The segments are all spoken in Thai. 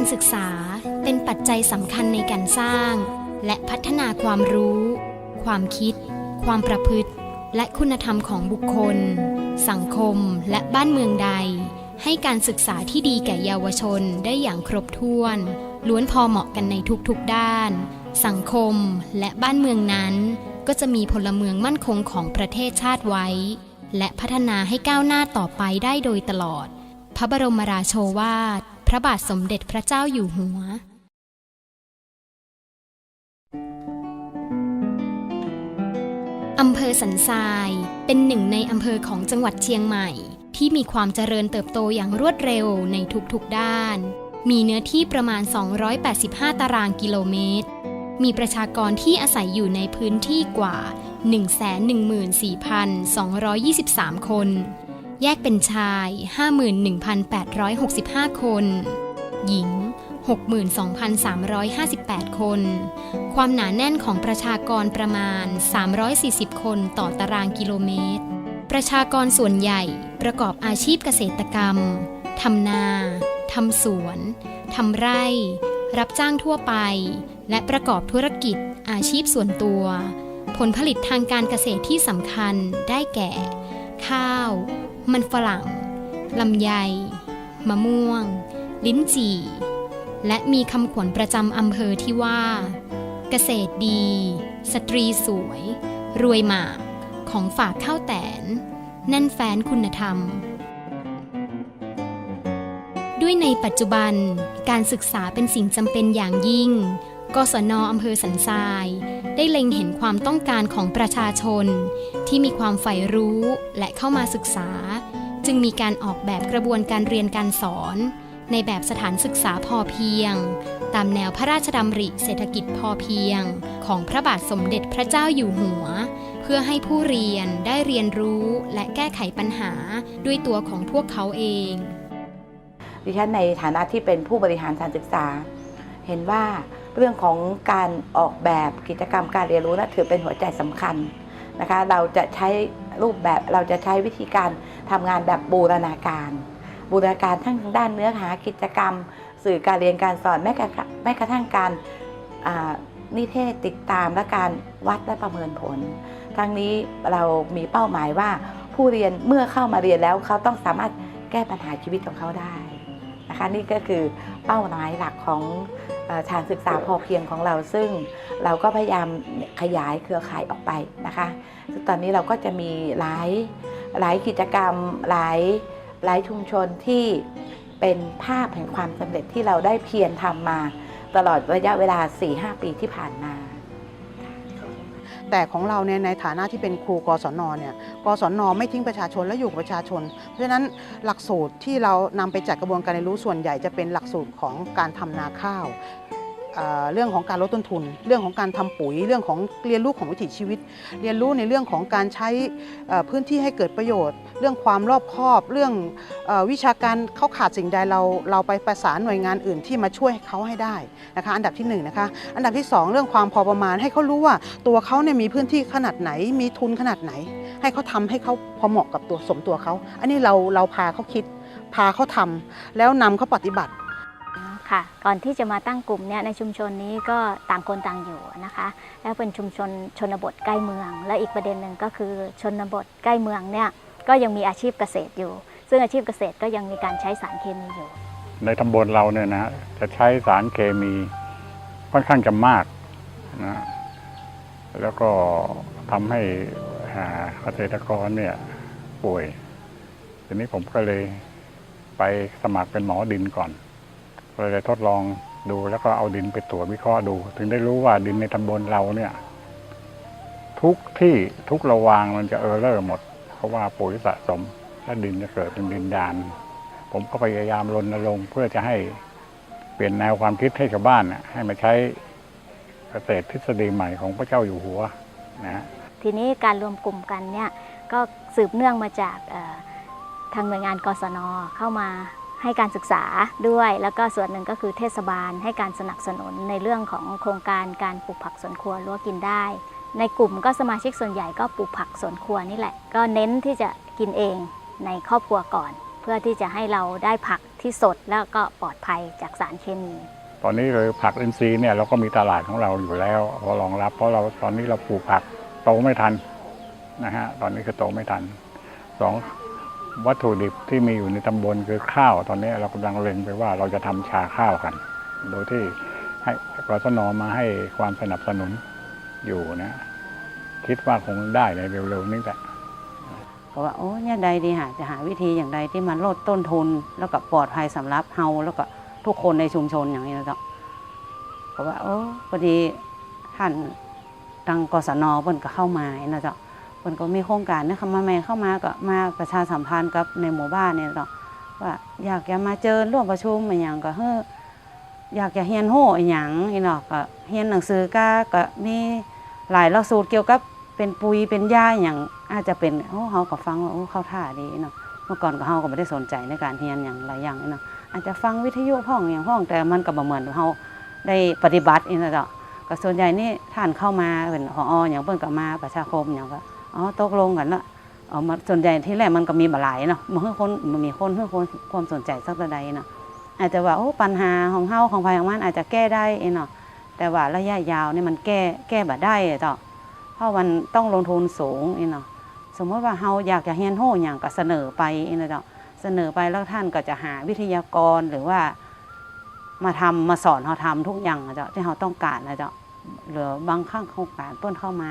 การศึกษาเป็นปัจจัยสำคัญในการสร้าง และพัฒนาความรู้ ความคิด ความประพฤติ และคุณธรรมของบุคคล สังคมและบ้านเมืองใด ให้การศึกษาที่ดีแก่เยาวชนได้อย่างครบถ้วน ล้วนพอเหมาะกันในทุกๆด้าน สังคมและบ้านเมืองนั้น ก็จะมีพลเมืองมั่นคงของประเทศชาติไว้ และพัฒนาให้ก้าวหน้าต่อไปได้โดยตลอด พระบรมราโชวาท พระบาทสมเด็จพระเจ้าอยู่หัวอำเภอสันทรายเป็นหนึ่งในอำเภอของจังหวัดเชียงใหม่ ที่มีความเจริญเติบโตอย่างรวดเร็วในทุกๆด้าน มีเนื้อที่ประมาณ 285 ตารางกิโลเมตร มีประชากรที่อาศัยอยู่ในพื้นที่กว่า 114,223 คน แยกเป็นชาย 51,865 คน หญิง 62,358 คน ความหนาแน่นของประชากรประมาณ 340 คนต่อตารางกิโลเมตร ประชากรส่วนใหญ่ประกอบอาชีพเกษตรกรรม ทำนา ทำสวน ทำไร่ รับจ้างทั่วไป และประกอบธุรกิจอาชีพส่วนตัว ผลผลิตทางการเกษตรที่สำคัญได้แก่ ข้าว มันฝรั่ง ลำไย มะม่วง ลิ้นจี่ และมีคำขวัญประจำอำเภอที่ว่า เกษตรดี สตรีสวย รวยมาก ของฝากข้าวแตน แน่นแฟ้นคุณธรรมด้วยในปัจจุบันการศึกษาเป็นสิ่งจำเป็นอย่างยิ่ง กศนอำเภอสันทราย ได้เล็งเห็นความต้องการของประชาชน ที่มีความใฝ่รู้และเข้ามาศึกษา จึงมีการออกแบบกระบวนการเรียนการสอน ในแบบสถานศึกษาพอเพียง ตามแนวพระราชดำริเศรษฐกิจพอเพียง ของพระบาทสมเด็จพระเจ้าอยู่หัว เพื่อให้ผู้เรียนได้เรียนรู้และแก้ไขปัญหาด้วยตัวของพวกเขาเอง ดิฉันในฐานะที่เป็นผู้บริหารการศึกษา เห็นว่า เรื่องของการออกแบบกิจกรรมการเรียนรู้นั้นถือเป็นหัวใจสำคัญนะคะ เราจะใช้รูปแบบเราจะใช้วิธีการทำงานแบบบูรณาการ บูรณาการทั้งทางด้านเนื้อหากิจกรรม สื่อการเรียนการสอนแม้กระทั่งแม้กระทั่งการนิเทศติดตามและการวัดและประเมินผล ทั้งนี้เรามีเป้าหมายว่าผู้เรียนเมื่อเข้ามาเรียนแล้วเขาต้องสามารถแก้ปัญหาชีวิตของเขาได้นะคะนี่ก็คือเป้าหมายหลักของ ทางศึกษาพอเพียงของเราซึ่งเราก็พยายามขยายเครือข่ายออกไปนะคะซึ่งตอนนี้เราก็จะมีหลายหลายกิจกรรมหลายหลายชุมชนที่เป็นภาพแห่งความสำเร็จที่เราได้เพียรทำมาตลอดระยะเวลา 4-5 ปีที่ผ่านมา แต่ของเราเนี่ยในฐานะที่เป็นครูกศนเนี่ยกศนไม่ทิ้งประชาชนและอยู่กับประชาชน เพราะฉะนั้นหลักสูตรที่เรานำไปจัดกระบวนการเรียนรู้ส่วนใหญ่จะเป็นหลักสูตรของการทำนาข้าว เรื่องของการลดต้นทุน เรื่องของการทำปุ๋ย เรื่องของเรียนรู้ของวิถีชีวิต เรียนรู้ในเรื่องของการใช้พื้นที่ให้เกิดประโยชน์ เรื่องความรอบคอบ เรื่องอวิชาการเขาขาดสิ่งใดเราเราไปประสานหน่วยงานอื่นที่มาช่วยเขาให้ได้นะคะอันดับที่หนึ่งนะคะอันดับที่ 2 เรื่องความพอประมาณให้เขารู้ว่าตัวเขาเนี่ยมีพื้นที่ขนาดไหน มีทุนขนาดไหน ให้เขาทำให้เขาพอเหมาะกับตัวสมตัวเขา อันนี้เราเราพาเขาคิดพาเขาทำแล้วนำเขาปฏิบัติ ค่ะ ก่อนที่จะมาตั้งกลุ่มเนี่ยในชุมชนนี้ก็ต่างคนต่างอยู่นะคะ แล้วเป็นชุมชนชนบทใกล้เมือง และอีกประเด็นหนึ่งก็คือชนบทใกล้เมืองเนี่ยก็ยังมีอาชีพเกษตรอยู่ ซึ่งอาชีพเกษตรก็ยังมีการใช้สารเคมีอยู่ ในตำบลเราเนี่ยนะจะใช้สารเคมีค่อนข้างจะมากนะแล้วก็ทำให้เกษตรกรเนี่ยป่วยทีนี้ผมก็เลยไปสมัครเป็นหมอดินก่อน ก็เลยทดลองดูแล้วก็เอาดินไปตรวจวิเคราะห์ดู ถึงได้รู้ว่าดินในตำบลเราเนี่ย ทุกที่ทุกระวางมันจะเออร์เลอร์หมด เพราะว่าปุ๋ยสะสม และดินจะเกิดเป็นดินดาน ผมก็พยายามรณรงค์เพื่อจะให้เปลี่ยนแนวความคิดให้ชาวบ้านน่ะให้มาใช้เกษตรทฤษฎีใหม่ของพระเจ้าอยู่หัวนะทีนี้การรวมกลุ่มกันเนี่ยก็สืบเนื่องมาจากทางหน่วยงานกศนเข้ามา ให้การศึกษาด้วย แล้วก็ส่วนหนึ่งก็คือเทศบาลให้การสนับสนุนในเรื่องของโครงการการปลูกผักสวนครัวรั้วกินได้ ในกลุ่มก็สมาชิกส่วนใหญ่ก็ปลูกผักสวนครัวนี่แหละ ก็เน้นที่จะกินเองในครอบครัวก่อน เพื่อที่จะให้เราได้ผักที่สดแล้วก็ปลอดภัยจากสารเคมี ตอนนี้เลยผักอินทรีย์เนี่ยเราก็มีตลาดของเราอยู่แล้วพอรองรับ เพราะเราตอนนี้เราปลูกผักโตไม่ทันนะฮะตอนนี้คือโตไม่ทันสอง วัตถุดิบที่มีอยู่ในตำบลคือข้าว ตอนนี้เรากำลังเล็งไปว่าเราจะทำชาข้าวกัน โดยที่ให้กศนมาให้ความสนับสนุนอยู่นะ คิดว่าคงได้ในเร็วๆนี้แหละก็ว่าโอ้เนี่ยใดดีหาจะหาวิธีอย่างใดที่มันลดต้นทุน แล้วก็ปลอดภัยสำหรับเฮาแล้วก็ทุกคนในชุมชนอย่างนี้นะเจ้าก็ว่าโอ้พอดีท่านทางกศนเพิ่นก็เข้ามานะเจ้า เพิ่นก็มีโครงการนะคำมาแม่เข้ามาก็มาประชาสัมพันธ์กับในหมู่บ้านเนี่ยเจ้าว่าอยากจะมาเจอร่วมประชุมอะไรอย่างก็เฮ้ออยากจะเฮียนโหอหย่างอีเนาะก็เฮียนหนังสือก็ก็มีหลายหลักสูตรเกี่ยวกับเป็นปุ๋ยเป็นหญ้าอย่างอาจจะเป็นโอ้เฮาก็ฟังว่าโอ้เข้าท่าดีเนาะเมื่อก่อนก็เฮาก็ไม่ได้สนใจในการเฮียนอย่างหลายอย่างเนาะอาจจะฟังวิทยุห้องอย่างห้องแต่มันก็บ่เหมือนเฮาได้ปฏิบัติอีนะเจ้าก็ส่วนใหญ่นี่ท่านเข้ามาเป็นหออย่างเพิ่นก็มาประชาคมอย่างก็ อ๋อตกลงกันละเอามาส่วนใหญ่ที่แรกมันก็มีบ่หลายเนาะมันคือคนมันมีคนคือคนความสนใจสักระใดเนาะอาจจะว่าโอ้ปัญหาของเฮาของภายของมันอาจจะแก้ได้เองเนาะแต่ว่าระยะยาวเนี่ยมันแก้แก้บ่ได้เจ้าเพราะมันต้องลงทุนสูงเองเนาะสมมติว่าเฮาอยากจะเฮียนโหอย่างก็เสนอไปเองนะเจ้าเสนอไปแล้วท่านก็จะหาวิทยากรหรือว่า มาทำมาสอนเขาทำทุกอย่างอะเจ้าที่เขาต้องการนะเจ้าหรือบางครั้งโครงการเปิ้นเข้ามา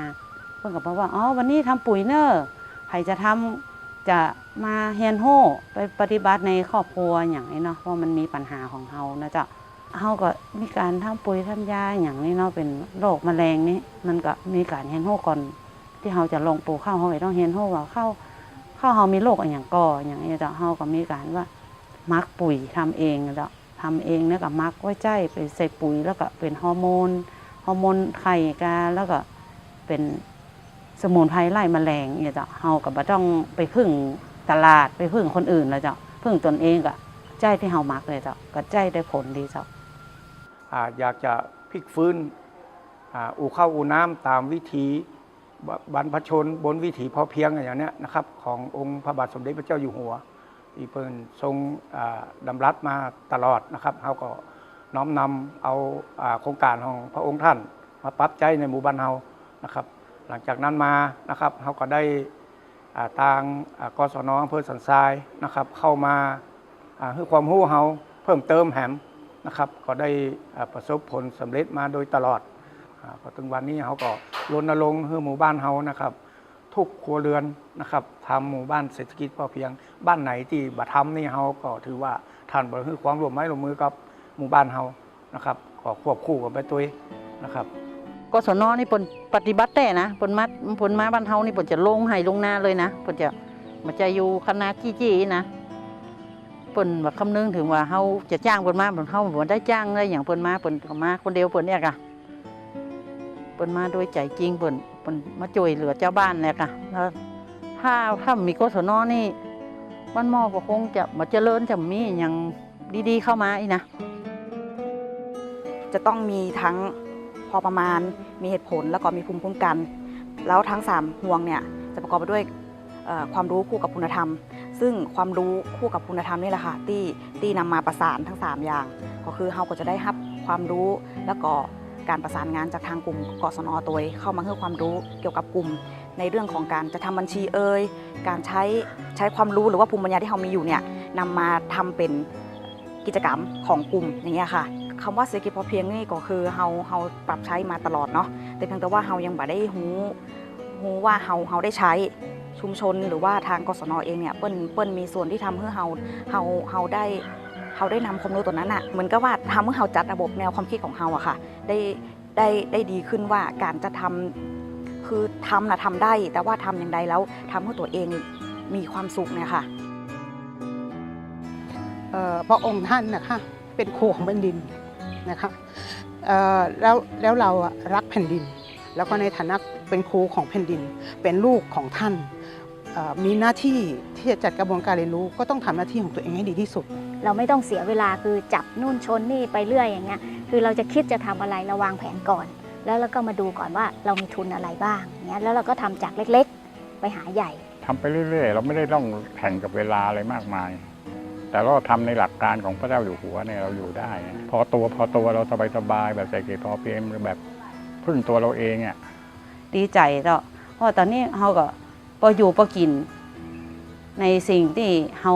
เปิ้นก็บอกว่าอ๋อวันนี้ทำปุ๋ยเนอร์ใครจะทำจะมาเฮียนโฮไปปฏิบัติในครอบครัวอย่างนี้เนาะเพราะมันมีปัญหาของเฮานะเจ้าเฮาก็มีการทำปุ๋ยทำยาอย่างนี้เนาะเป็นโรคแมลงนี่มันก็มีการเฮียนโฮก่อนที่เฮาจะลงปลูกข้าวเฮาต้องเฮียนโฮว่าข้าวข้าวเฮามีโรคอย่างก่ออย่างนี้เจ้าเฮาก็มีการว่ามักปุ๋ยทำเองเจ้าทำเองแล้วก็มักไว้ใจไปใส่ปุ๋ยแล้วก็เป็นฮอร์โมนฮอร์โมนไข่กาแล้วก็เป็น สมุนไพรไล่แมลงเนี่ยจ้ะเฮาก็บ่ต้องไปพึ่งตลาดไปพึ่งคนอื่นแล้วจ้ะพึ่งตนเองก็ใจที่เฮามักเลยจ้ะก็ใจได้ผลดีจ้ะอ่าอยากจะพลิกฟื้นอาอู่ข้าวอู่น้ำตามวิถีบบรรพชนบนวิถีพอเพียงอย่างเนี้ยนะครับ ขององค์พระบาทสมเด็จพระเจ้าอยู่หัวที่เพิ่นทรงอ่าดำรัสมาตลอดนะครับเขาก็น้อมนำเอาอ่าโครงการของพระองค์ท่าน มาปรับใจในหมู่บ้านเฮานะครับ หลังจากนั้นมานะครับเขาก็ได้ทางกศนอำเภอสันทรายนะครับ เข้ามาให้ความรู้เฮาเพิ่มเติมแหมนะครับก็ได้ประสบผลสำเร็จมาโดยตลอดอาพอถึงวันนี้เขาก็รณรงค์ให้หมู่บ้านเฮานะครับ ทุกครัวเรือนนะครับทำหมู่บ้านเศรษฐกิจพอเพียง บ้านไหนที่บ่ทำนี่เฮาก็ถือว่าท่านบ่ให้ความร่วมไม้ร่วมมือกับหมู่บ้านเฮานะครับก็ควบคู่กันไปตัวนะครับ กศนนี่เพิ่นปฏิบัติแต่นะเพิ่นมาเพิ่นมาบ้านเฮานี่เพิ่นจะลงให้ลงหน้าเลยนะเพิ่นจะมันจะอยู่คณะจี้ๆนะเพิ่นว่าคำนึงถึงว่าเฮาจะจ้างเพิ่นมาเพิ่นเฮาบ่ได้จ้างเลยอย่างเพิ่นมาเพิ่นก็มาคนเดียวเพิ่นเนี่ยกะเพิ่นมาโดยใจจริงเพิ่นเพิ่นมาช่วยเหลือเจ้าบ้านเนี่ยกะแล้วถ้าถ้ามีกศนนี่บ้านหม้อก็คงจะมาเจริญจะมีอย่างดีๆเข้ามาอีกนะจะต้องมีทั้ง พอประมาณมีเหตุผลแล้วก็มีภูมิคุ้มกัน แล้วทั้ง 3 ห่วงเนี่ยจะประกอบไปด้วยความรู้คู่กับคุณธรรม ซึ่งความรู้คู่กับคุณธรรมนี่แหละค่ะที่ที่นำมาประสานทั้ง 3 อย่าง ก็คือเราก็จะได้รับความรู้แล้วก็การประสานงานจากทางกลุ่มกศนตัวเข้ามาให้ความรู้เกี่ยวกับกลุ่ม ในเรื่องของการจะทำบัญชีเอ่ยการใช้ใช้ความรู้หรือว่าภูมิปัญญาที่เรามีอยู่เนี่ยนำมาทำเป็นกิจกรรมของกลุ่มอย่างเงี้ยค่ะ คำว่าเศรษฐกิจพอเพียงนี่ก็คือเฮาเฮาปรับใช้มาตลอดเนาะแต่เพียงแต่ว่าเฮายังบ่ได้หูหูว่าเฮาเฮาได้ใช้ชุมชนหรือว่าทางกศนเองเนี่ยเปิ้นเปิ้นมีส่วนที่ทำให้เฮาเฮาเฮาได้เฮาได้นำความรู้ตัวนั้นอะเหมือนกับว่าทำให้เฮาจัดระบบแนวความคิดของเฮาอะค่ะ ได้ได้ได้ดีขึ้นว่าการจะทำคือทำนะทำได้ แต่ว่าทำอย่างใดแล้วทำให้ตัวเองมีความสุขเนี่ยค่ะพระองค์ท่านนะคะเป็นครูของแผ่นดิน นะคะเอ่อแล้วแล้วเราอะรักแผ่นดิน แล้วก็ในฐานะเป็นครูของแผ่นดิน เป็นลูกของท่านเอ่อมีหน้าที่ที่จะจัดกระบวนการเรียนรู้ก็ต้องทำหน้าที่ของตัวเองให้ดีที่สุด เราไม่ต้องเสียเวลาคือจับนู่นชนนี่ไปเรื่อยอย่างเงี้ยคือเราจะคิดจะทำอะไรเราวางแผนก่อน แล้วเราก็มาดูก่อนว่าเรามีทุนอะไรบ้างเงี้ยแล้วเราก็ทำจากเล็กๆ ไปหาใหญ่ทำไปเรื่อยๆ เราไม่ได้ต้องแข่งกับเวลาอะไรมากมาย แต่เราทำในหลักการของพระเจ้าอยู่หัวเนี่ยเราอยู่ได้ พอตัวพอตัวเราสบายๆแบบเศรษฐกิจพอเพียงแบบพึ่งตัวเราเองอะดีใจเจ้าเพราะตอนนี้เราก็พออยู่พอกิน ในสิ่งที่เรา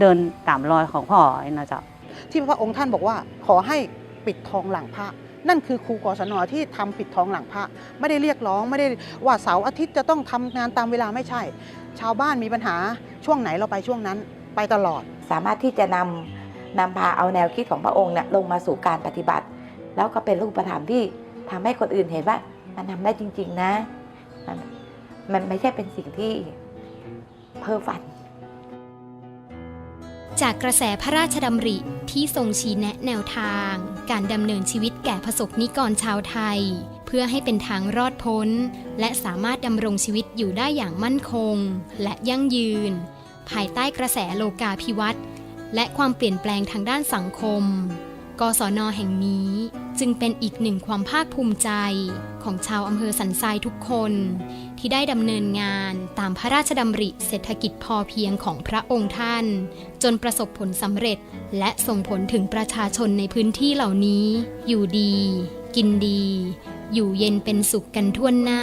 เดินตามรอยของพ่อนี่นะเจ้าที่พระองค์ท่านบอกว่า ขอให้ปิดทองหลังพระนั่นคือครูกศนที่ทำปิดทองหลังพระ ไม่ได้เรียกร้องไม่ได้ว่าเสาร์อาทิตย์จะต้องทำงานตามเวลาไม่ใช่ ชาวบ้านมีปัญหาช่วงไหนเราไปช่วงนั้น ไปตลอด สามารถที่จะนำนำพาเอาแนวคิดของพระองค์เนี่ยลงมาสู่การปฏิบัติ แล้วก็เป็นรูปธรรมที่ทำให้คนอื่นเห็นว่ามันทำได้จริง ๆ นะ มันมันไม่ใช่เป็นสิ่งที่เพ้อฝัน จากกระแสพระราชดำริที่ทรงชี้แนะแนวทาง การดำเนินชีวิตแก่ประสบนิกรชาวไทย เพื่อให้เป็นทางรอดพ้น และสามารถดำรงชีวิตอยู่ได้อย่างมั่นคง และยั่งยืน ภายใต้กระแสโลกาภิวัตน์และความเปลี่ยนแปลงทางด้านสังคม กศนแห่งนี้จึงเป็นอีกหนึ่งความภาคภูมิใจของชาวอำเภอสันทรายทุกคน ที่ได้ดำเนินงานตามพระราชดำริเศรษฐกิจพอเพียงของพระองค์ท่าน จนประสบผลสำเร็จและส่งผลถึงประชาชนในพื้นที่เหล่านี้ อยู่ดี กินดี อยู่เย็นเป็นสุขกันทั่วหน้า